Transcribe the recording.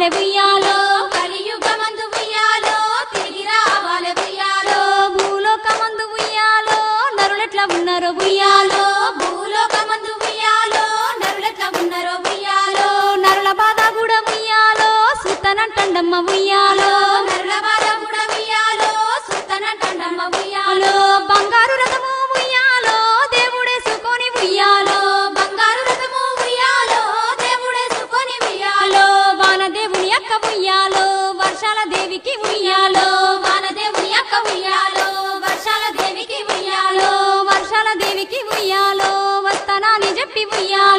రావాలె ఉయ్యాలో కలియుగమందు ఉయ్యాలో తిరిగి రావాలి ఉయ్యాలో. భూలోకమందు ఉయ్యాలో నరులెట్లా ఉన్నారో ఉయ్యాలో. భూలోకమందు ఉయ్యాలో నరులెట్లా ఉన్నారో ఉయ్యాలో. నరుల బాధ కూడా ఉయ్యాలో సుత్తనంటండమ్మ ఉయ్యాలో. ఉయ్యక్క ఉయ్యాలో వర్షాల దేవికి ఉయ్యాలో వానదేవి అక్క ఉయ్యాలో వర్షాల దేవికి ఉయ్యాలో వర్షాల దేవికి ఉయ్యాలో వస్తానా అని చెప్పి ఉయ్యాలో.